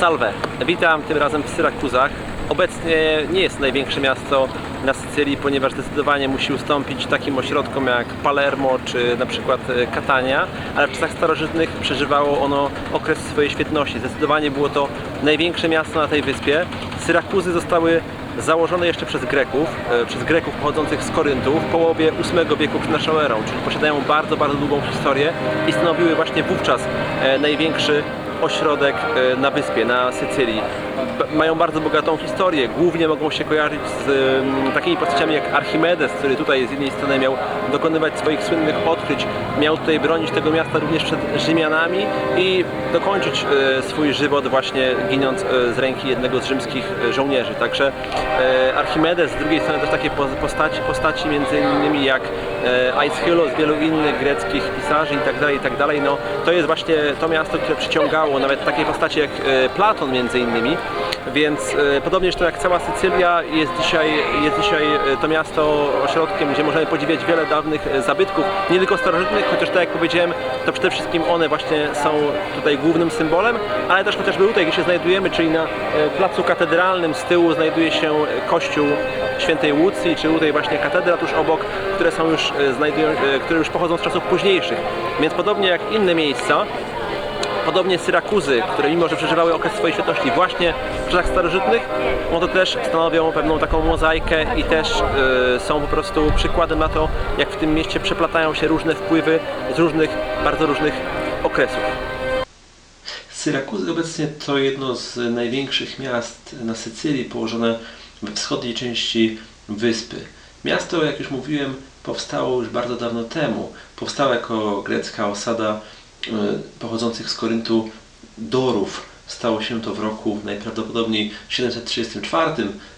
Salve, witam tym razem w Syrakuzach. Obecnie nie jest największe miasto na Sycylii, ponieważ zdecydowanie musi ustąpić takim ośrodkom jak Palermo czy na przykład e, Catania, ale w czasach starożytnych przeżywało ono okres swojej świetności. Zdecydowanie było to największe miasto na tej wyspie. Syrakuzy zostały założone jeszcze przez Greków, e, przez Greków pochodzących z Koryntu w połowie VIII wieku przed naszą erą, czyli posiadają bardzo, bardzo długą historię i stanowiły właśnie wówczas e, największy ośrodek e, na wyspie, na Sycylii. Mają bardzo bogatą historię. Głównie mogą się kojarzyć z takimi postaciami jak Archimedes, który tutaj z jednej strony miał dokonywać swoich słynnych odkryć, miał tutaj bronić tego miasta również przed Rzymianami i dokończyć e, swój żywot właśnie ginąc e, z ręki jednego z rzymskich żołnierzy. Także Archimedes, z drugiej strony też takie po- postaci, postaci między innymi jak Aeschylus, wielu innych greckich pisarzy i tak dalej, i tak. No, to jest właśnie to miasto, które przyciągało nawet takie postacie jak e, Platon między innymi. Więc e, podobnież to jak cała Sycylia jest dzisiaj, jest dzisiaj e, to miasto ośrodkiem, gdzie możemy podziwiać wiele dawnych e, zabytków, nie tylko starożytnych, chociaż tak jak powiedziałem, to przede wszystkim one właśnie są tutaj głównym symbolem, ale też chociażby tutaj, gdzie się znajdujemy, czyli na placu katedralnym z tyłu znajduje się kościół świętej Łucji, czy tutaj właśnie katedra tuż obok, które są już, znajdują, które już pochodzą z czasów późniejszych. Więc podobnie jak inne miejsca, Podobnie Syrakuzy, które mimo, że przeżywały okres swojej świetności właśnie w czasach starożytnych, no to też stanowią pewną taką mozaikę i też y, są po prostu przykładem na to, jak w tym mieście przeplatają się różne wpływy z różnych, bardzo różnych okresów. Syrakuzy obecnie to jedno z największych miast na Sycylii, położone we wschodniej części wyspy. Miasto, jak już mówiłem, powstało już bardzo dawno temu. Powstało jako grecka osada pochodzących z Koryntu Dorów. Stało się to w roku najprawdopodobniej 734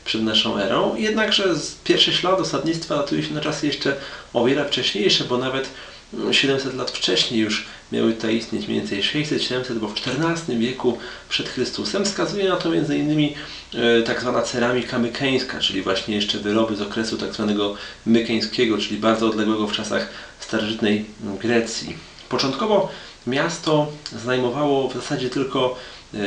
przed naszą erą, jednakże z- pierwszy ślad osadnictwa datuje się na czasy jeszcze o wiele wcześniejsze, bo nawet mm, 700 lat wcześniej już miały tutaj istnieć mniej więcej 600-700, bo w XIV wieku przed Chrystusem wskazuje na to m.in. e, tak zwana ceramika mykeńska, czyli właśnie jeszcze wyroby z okresu tak zwanego mykeńskiego, czyli bardzo odległego w czasach starożytnej Grecji. Początkowo miasto zajmowało w zasadzie tylko e,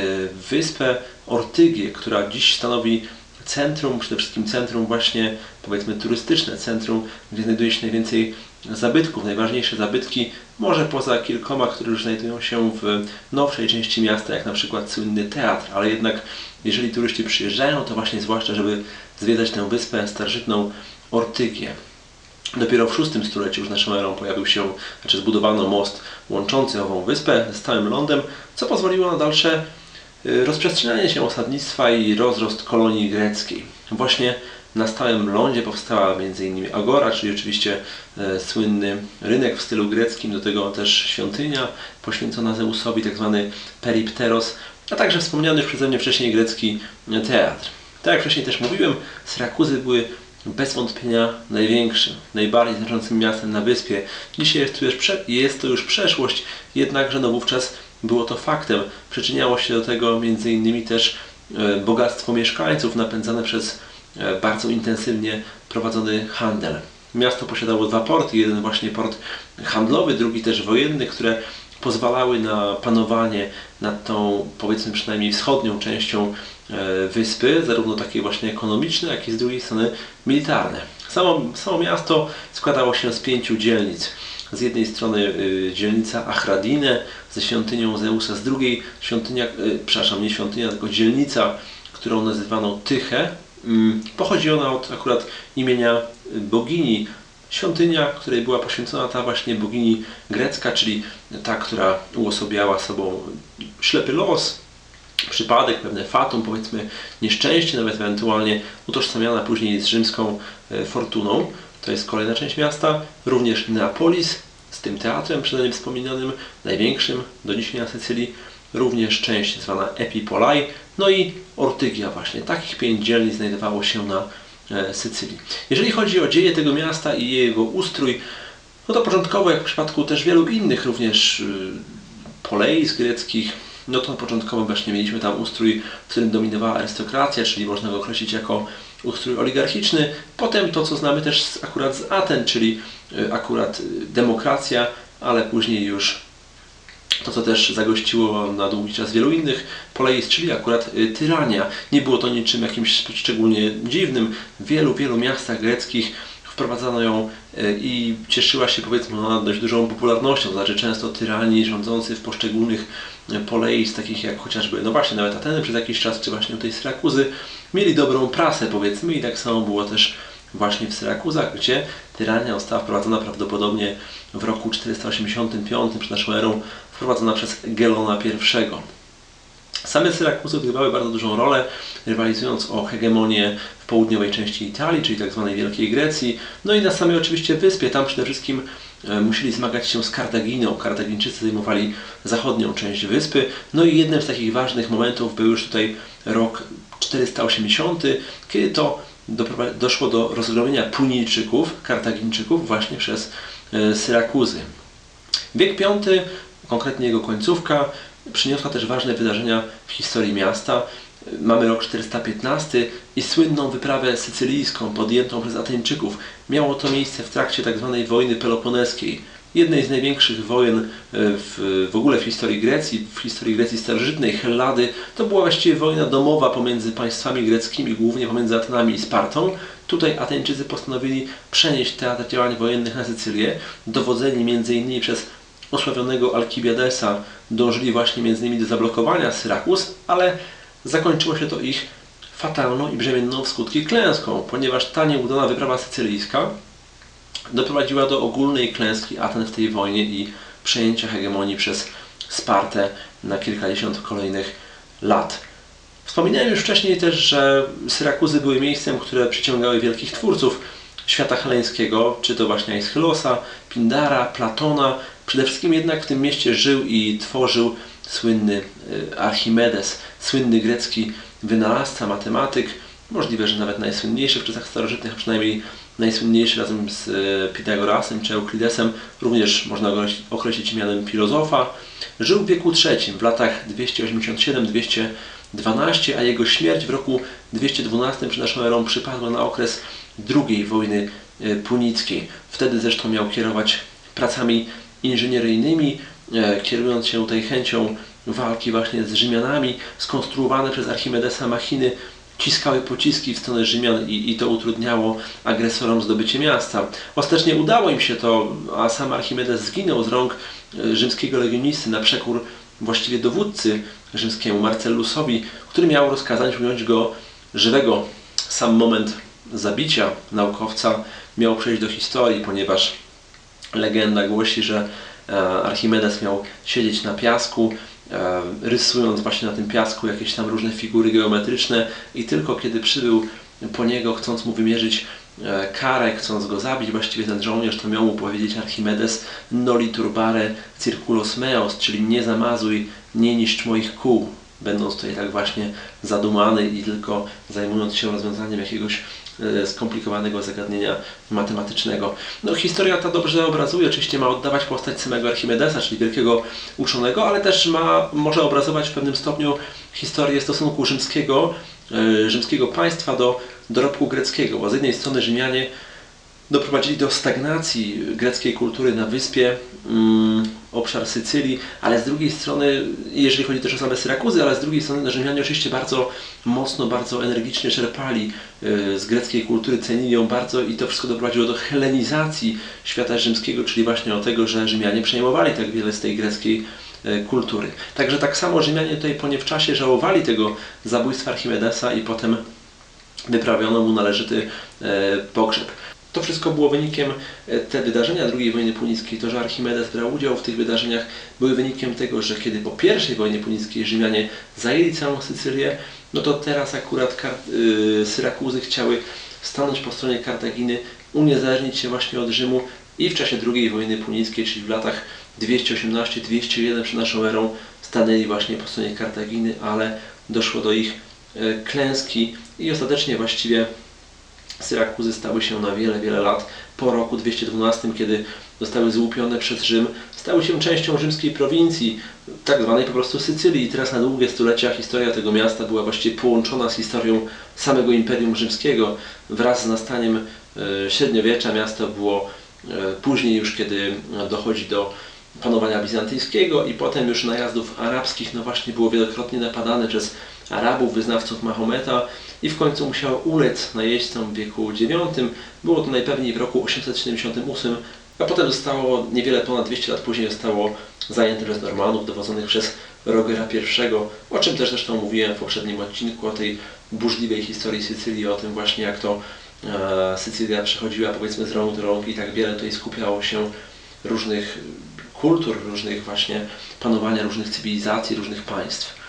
wyspę Ortygię, która dziś stanowi centrum, przede wszystkim centrum właśnie powiedzmy turystyczne, centrum, gdzie znajduje się najwięcej zabytków, najważniejsze zabytki, może poza kilkoma, które już znajdują się w nowszej części miasta, jak na przykład słynny teatr, ale jednak jeżeli turyści przyjeżdżają, to właśnie zwłaszcza, żeby zwiedzać tę wyspę starożytną Ortygię. Dopiero w VI stuleciu już naszą erą pojawił się, znaczy zbudowano most łączący ową wyspę z całym lądem, co pozwoliło na dalsze y, rozprzestrzenianie się osadnictwa i rozrost kolonii greckiej. Właśnie na stałym lądzie powstała m.in. Agora, czyli oczywiście e, słynny rynek w stylu greckim, do tego też świątynia poświęcona Zeusowi, tak zwany peripteros, a także wspomniany już przeze mnie wcześniej grecki teatr. Tak jak wcześniej też mówiłem, Syrakuzy były bez wątpienia największym, najbardziej znaczącym miastem na wyspie. Dzisiaj jest to już, prze, jest to już przeszłość, jednakże no wówczas było to faktem. Przyczyniało się do tego innymi też e, bogactwo mieszkańców napędzane przez e, bardzo intensywnie prowadzony handel. Miasto posiadało dwa porty, jeden właśnie port handlowy, drugi też wojenny, które pozwalały na panowanie nad tą powiedzmy przynajmniej wschodnią częścią e, wyspy, zarówno takie właśnie ekonomiczne, jak i z drugiej strony militarne. Samo, samo miasto składało się z pięciu dzielnic. Z jednej strony y, dzielnica Achradine ze świątynią Zeusa, z drugiej świątynia, y, przepraszam, nie świątynia, tylko dzielnica, którą nazywano Tyche. Mm, Pochodzi ona od akurat imienia bogini Świątynia, której była poświęcona ta właśnie bogini grecka, czyli ta, która uosobiała sobą ślepy los, przypadek, pewne fatum, powiedzmy nieszczęście, nawet ewentualnie utożsamiana później z rzymską e, fortuną. To jest kolejna część miasta. Również Neapolis z tym teatrem przeze mnie wspominanym, największym do dzisiaj na Sycylii. Również część zwana Epipolai, no i Ortygia właśnie. Takich pięć dzielnic znajdowało się na Sycylii. Jeżeli chodzi o dzieje tego miasta i jego ustrój, no to początkowo, jak w przypadku też wielu innych również y, poleis greckich, no to początkowo właśnie mieliśmy tam ustrój, w którym dominowała arystokracja, czyli można go określić jako ustrój oligarchiczny. Potem to, co znamy też akurat z Aten, czyli y, akurat y, demokracja, ale później już To, co też zagościło na długi czas wielu innych poleist, czyli akurat y, tyrania. Nie było to niczym jakimś szczególnie dziwnym. W wielu, wielu miastach greckich wprowadzano ją y, i cieszyła się powiedzmy ona dość dużą popularnością, to znaczy często tyrani rządzący w poszczególnych y, poleist, takich jak chociażby, no właśnie nawet Ateny przez jakiś czas, czy właśnie tej Syrakuzy, mieli dobrą prasę powiedzmy i tak samo było też właśnie w Syrakuzach, gdzie tyrania została wprowadzona prawdopodobnie w roku 485 przed naszą erą, wprowadzona przez Gelona I. Same Syrakuzy odgrywały bardzo dużą rolę, rywalizując o hegemonię w południowej części Italii, czyli tzw. Wielkiej Grecji, no i na samej oczywiście wyspie. Tam przede wszystkim e, musieli zmagać się z Kartaginą. Kartagińczycy zajmowali zachodnią część wyspy. No i jednym z takich ważnych momentów był już tutaj rok 480, kiedy to doszło do rozgromienia Punijczyków, Kartagińczyków właśnie przez e, Syrakuzy. Wiek V, konkretnie jego końcówka, przyniosła też ważne wydarzenia w historii miasta. Mamy rok 415 i słynną wyprawę sycylijską podjętą przez Ateńczyków. Miało to miejsce w trakcie tzw. wojny peloponeskiej jednej z największych wojen e, w, w ogóle w historii Grecji, w historii Grecji starożytnej, Hellady. To była właściwie wojna domowa pomiędzy państwami greckimi, głównie pomiędzy Atenami i Spartą. Tutaj Ateńczycy postanowili przenieść teatr działań wojennych na Sycylię, dowodzeni m.in. przez osławionego Alkibiadesa, dążyli właśnie m.in. do zablokowania Syrakus, ale zakończyło się to ich fatalną i brzemienną w skutki klęską, ponieważ ta nieudana wyprawa sycylijska doprowadziła do ogólnej klęski Aten w tej wojnie i przejęcia hegemonii przez Spartę na kilkadziesiąt kolejnych lat. Wspominałem już wcześniej też, że Syrakuzy były miejscem, które przyciągały wielkich twórców świata heleńskiego, czy to właśnie Aeschylosa, Pindara, Platona. Przede wszystkim jednak w tym mieście żył i tworzył słynny y, Archimedes, słynny grecki wynalazca, matematyk, możliwe, że nawet najsłynniejszy w czasach starożytnych, a przynajmniej najsłynniejszy razem z e, Pitagorasem czy Euklidesem, również można go określić mianem filozofa. Żył w wieku III, w latach 287-212, a jego śmierć w roku 212 przed naszą erą przypadła na okres II wojny e, punickiej. Wtedy zresztą miał kierować pracami inżynieryjnymi, e, kierując się tutaj chęcią walki właśnie z Rzymianami, skonstruowane przez Archimedesa machiny ciskały pociski w stronę Rzymian i, i to utrudniało agresorom zdobycie miasta. Ostatecznie udało im się to, a sam Archimedes zginął z rąk e, rzymskiego legionisty na przekór właściwie dowódcy rzymskiemu Marcellusowi, który miał rozkazać ująć go żywego. Sam moment zabicia naukowca miał przejść do historii, ponieważ legenda głosi, że e, Archimedes miał siedzieć na piasku, E, rysując właśnie na tym piasku jakieś tam różne figury geometryczne i tylko kiedy przybył po niego, chcąc mu wymierzyć e, karę, chcąc go zabić, właściwie ten żołnierz to miał mu powiedzieć Archimedes noli turbare circulos meos, czyli nie zamazuj, nie niszcz moich kół, będąc tutaj tak właśnie zadumany i tylko zajmując się rozwiązaniem jakiegoś skomplikowanego zagadnienia matematycznego. No, historia ta dobrze obrazuje, oczywiście ma oddawać postać samego Archimedesa, czyli wielkiego uczonego, ale też ma, może obrazować w pewnym stopniu historię stosunku rzymskiego, e, rzymskiego państwa do dorobku greckiego, bo z jednej strony Rzymianie doprowadzili do stagnacji greckiej kultury na wyspie, mm, obszar Sycylii, ale z drugiej strony, jeżeli chodzi też o same Syrakuzy, ale z drugiej strony Rzymianie oczywiście bardzo mocno, bardzo energicznie czerpali y, z greckiej kultury, cenili ją bardzo i to wszystko doprowadziło do helenizacji świata rzymskiego, czyli właśnie do tego, że Rzymianie przejmowali tak wiele z tej greckiej y, kultury. Także tak samo Rzymianie tutaj po nie w czasie żałowali tego zabójstwa Archimedesa i potem wyprawiono mu należyty y, pogrzeb. To wszystko było wynikiem, e, te wydarzenia II wojny punickiej, to, że Archimedes brał udział w tych wydarzeniach, były wynikiem tego, że kiedy po I wojnie punickiej Rzymianie zajęli całą Sycylię, no to teraz akurat yy, Syrakuzy chciały stanąć po stronie Kartaginy, uniezależnić się właśnie od Rzymu i w czasie II wojny punickiej, czyli w latach 218-201 przed naszą erą, stanęli właśnie po stronie Kartaginy, ale doszło do ich e, klęski i ostatecznie właściwie Syrakuzy stały się na wiele, wiele lat po roku 212, kiedy zostały złupione przez Rzym, stały się częścią rzymskiej prowincji, tak zwanej po prostu Sycylii. I teraz na długie stulecia historia tego miasta była właściwie połączona z historią samego Imperium Rzymskiego. Wraz z nastaniem e, średniowiecza miasto było e, później już, kiedy dochodzi do panowania bizantyjskiego i potem już najazdów arabskich, no właśnie było wielokrotnie napadane przez Arabów, wyznawców Mahometa i w końcu musiało ulec najeźdźcom w wieku IX. Było to najpewniej w roku 878, a potem zostało, niewiele ponad 200 lat później zostało zajęte przez Normanów, dowodzonych przez Rogera I, o czym też zresztą mówiłem w poprzednim odcinku, o tej burzliwej historii Sycylii, o tym właśnie jak to e, Sycylia przechodziła powiedzmy z rąk do rąk i tak wiele tutaj skupiało się różnych kultur, różnych właśnie panowania różnych cywilizacji, różnych państw.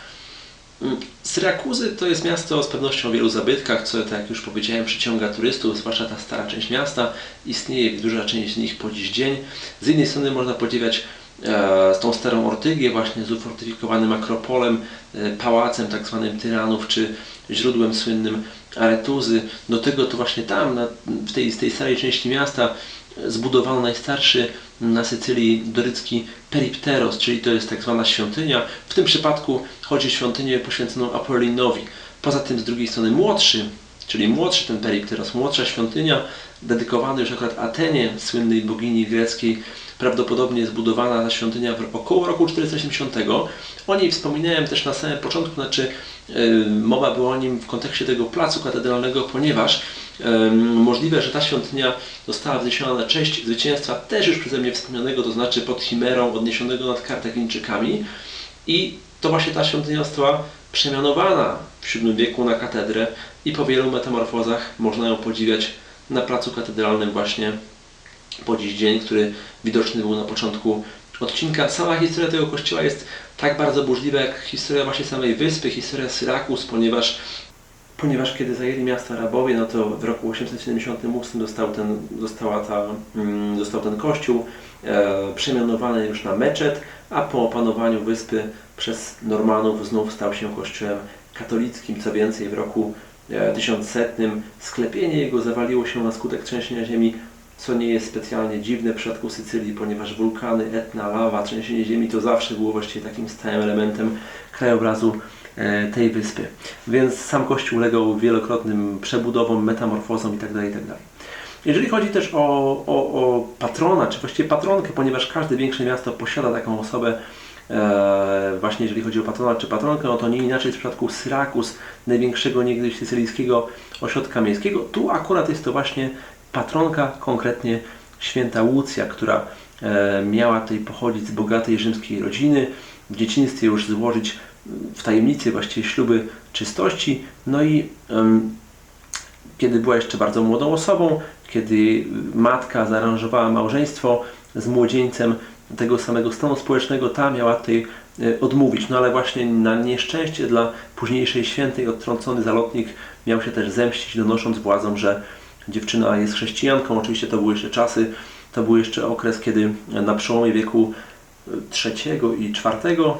Syrakuzy to jest miasto z pewnością o wielu zabytkach, co, tak jak już powiedziałem, przyciąga turystów, zwłaszcza ta stara część miasta. Istnieje duża część z nich po dziś dzień. Z jednej strony można podziwiać e, tą starą Ortygię właśnie z ufortyfikowanym akropolem, e, pałacem tak zwanym tyranów, czy źródłem słynnym Aretuzy. Do tego to właśnie tam, na, w tej, z tej starej części miasta zbudowano najstarszy na Sycylii dorycki peripteros, czyli to jest tak zwana świątynia. W tym przypadku chodzi o świątynię poświęconą Apollinowi. Poza tym z drugiej strony młodszy, czyli młodszy ten peripteros, młodsza świątynia, dedykowana już akurat Atenie, słynnej bogini greckiej, prawdopodobnie zbudowana ta świątynia około roku 480. O niej wspominałem też na samym początku, znaczy yy, mowa była o nim w kontekście tego placu katedralnego, ponieważ możliwe, że ta świątynia została wzniesiona na cześć zwycięstwa też już przeze mnie wspomnianego, to znaczy pod Chimerą odniesionego nad Kartagińczykami i to właśnie ta świątynia została przemianowana w VII wieku na katedrę i po wielu metamorfozach można ją podziwiać na placu katedralnym właśnie po dziś dzień, który widoczny był na początku odcinka. Sama historia tego kościoła jest tak bardzo burzliwa jak historia właśnie samej wyspy, historia Syrakus, ponieważ ponieważ kiedy zajęli miasto Arabowie, no to w roku 878 został ten, została ta, mm, został ten kościół e, przemianowany już na meczet, a po opanowaniu wyspy przez Normanów znów stał się kościołem katolickim. Co więcej, w roku e, 1100 sklepienie jego zawaliło się na skutek trzęsienia ziemi co nie jest specjalnie dziwne w przypadku Sycylii, ponieważ wulkany, etna, lawa, trzęsienie ziemi to zawsze było właściwie takim stałym elementem krajobrazu e, tej wyspy. Więc sam kościół ulegał wielokrotnym przebudowom, metamorfozom itd. itd. Jeżeli chodzi też o, o, o patrona, czy właściwie patronkę, ponieważ każde większe miasto posiada taką osobę, e, właśnie jeżeli chodzi o patrona czy patronkę, no to nie inaczej w przypadku Syrakus, największego niegdyś sycylijskiego ośrodka miejskiego. Tu akurat jest to właśnie patronka, konkretnie święta Łucja, która e, miała tutaj pochodzić z bogatej rzymskiej rodziny, w dzieciństwie już złożyć w tajemnicy właściwie śluby czystości, no i kiedy była jeszcze bardzo młodą osobą, kiedy matka zaaranżowała małżeństwo z młodzieńcem tego samego stanu społecznego, ta miała tutaj e, odmówić. No ale właśnie na nieszczęście dla późniejszej świętej odtrącony zalotnik miał się też zemścić, donosząc władzom, że dziewczyna jest chrześcijanką. Oczywiście to były jeszcze czasy, to był jeszcze okres, kiedy na przełomie wieku trzeciego i czwartego,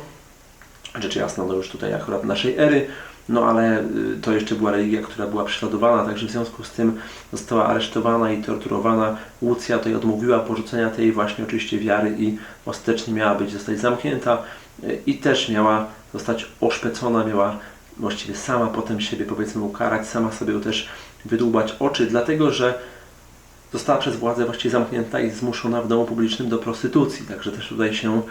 rzecz jasna, no już tutaj akurat naszej ery, no ale y, to jeszcze była religia, która była prześladowana, także w związku z tym została aresztowana i torturowana. Łucja tutaj odmówiła porzucenia tej właśnie oczywiście wiary i ostatecznie miała być zostać zamknięta y, i też miała zostać oszpecona, miała właściwie sama potem siebie powiedzmy ukarać, sama sobie też wydłubać oczy, dlatego że została przez władzę właściwie zamknięta i zmuszona w domu publicznym do prostytucji. Także też tutaj się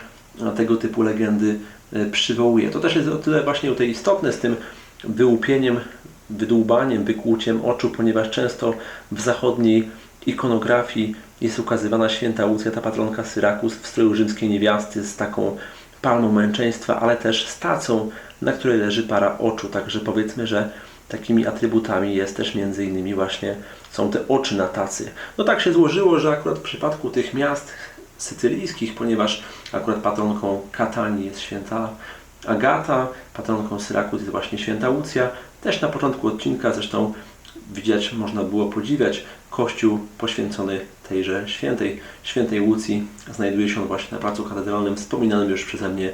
tego typu legendy e, przywołuje. To też jest o tyle właśnie tej istotne z tym wyłupieniem, wydłubaniem, wykłuciem oczu, ponieważ często w zachodniej ikonografii jest ukazywana święta Łucja, ta patronka Syrakus w stroju rzymskiej niewiasty z taką palmą męczeństwa, ale też z tacą, na której leży para oczu. Także powiedzmy, że takimi atrybutami jest też między innymi właśnie są te oczy na tacy. No tak się złożyło, że akurat w przypadku tych miast sycylijskich, ponieważ akurat patronką Katanii jest święta Agata, patronką Syrakus jest właśnie święta Łucja. Też na początku odcinka zresztą widzieć, można było podziwiać kościół poświęcony tejże świętej, świętej Łucji. Znajduje się on właśnie na placu katedralnym, wspominanym już przeze mnie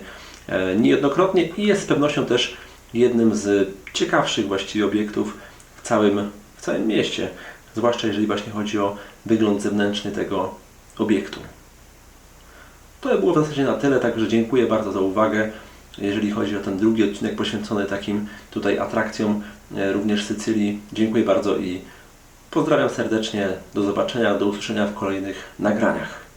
e, niejednokrotnie i jest z pewnością też jednym z ciekawszych właściwie obiektów w całym, w całym mieście, zwłaszcza jeżeli właśnie chodzi o wygląd zewnętrzny tego obiektu. To było w zasadzie na tyle, także dziękuję bardzo za uwagę. Jeżeli chodzi o ten drugi odcinek poświęcony takim tutaj atrakcjom e, również Sycylii, dziękuję bardzo i pozdrawiam serdecznie. Do zobaczenia, do usłyszenia w kolejnych nagraniach.